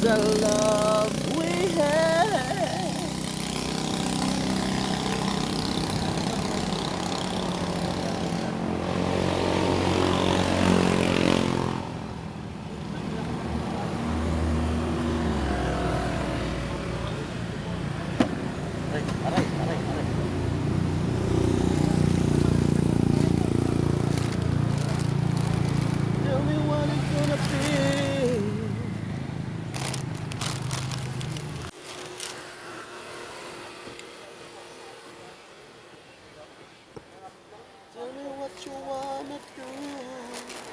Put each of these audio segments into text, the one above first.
the love. What you wanna do.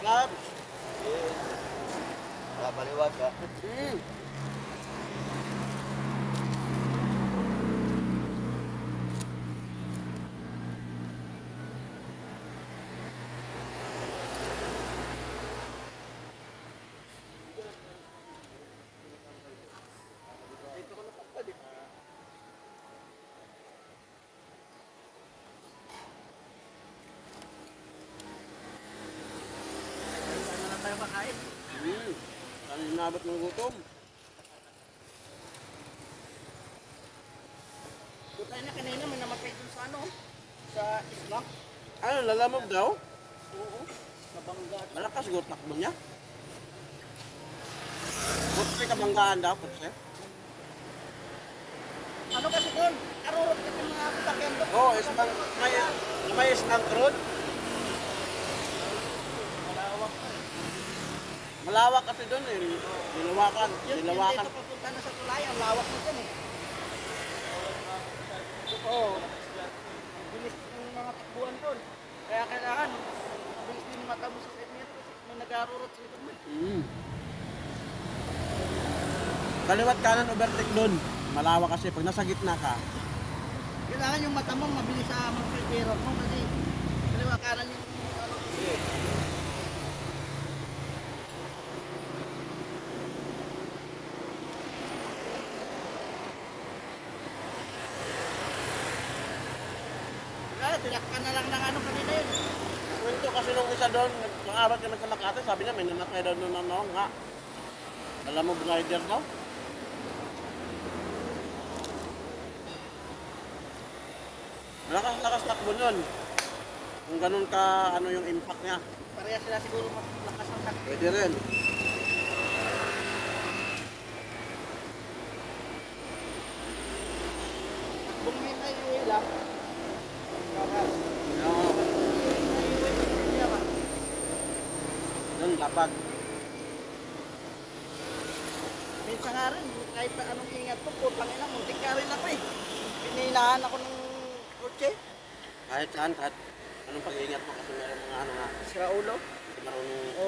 Club. Babaliwag ka. Mm. Na tayo makain? Mm. Ano yung nabot ng gutom? Tutay na kanina may namatay dun sa ano? Sa isla. Ano, lalamog daw? Oo. Nabangga. Malakas go takbo niya. Kutsi kabanggaan daw, kutsi. Ano kasi doon? Karurot kasi mga sakyan doon. Oo, oh, isang may, may isang road. Malawak pa eh. Malawak kasi doon eh. Nilawakan, Yung nilawakan. dito papunta na sa tulay, ang lawak na dyan eh. Oo. Ang bilis ng mga takbuhan doon. Kaya kailangan, mabilis din mata mo sa segment may nagarurot sa likod mo. eh. Mm. Kaliwat kanan overtake doon. Malawak kasi pag nasa gitna ka. Kailangan yung mata mo mabilis sa mga prepare mo kasi kaliwa kanan yung ano. Kaya tinakpan na lang ng ano kanina yun. Kwento kasi nung isa doon, nag-aaral ka sa Makati, sabi niya may nanakay daw doon ano, nga. Alam mo, rider daw? Lakas-lakas takbo nun. Kung ganun ka, ano yung impact niya. Pareha sila siguro mas lakas ang takbo. Pwede rin. Kung may highway lang, bakas. Oo, May highway, hindi naman. Doon dapat. Minsan nga rin, kahit na anong ingat ko, putang ina, muntik ka rin ako eh. Pinilahan ako ng kotse. Kahit saan, kahit anong pag-iingat mo kasi meron mga ano nga, Sira ulo. hindi marunong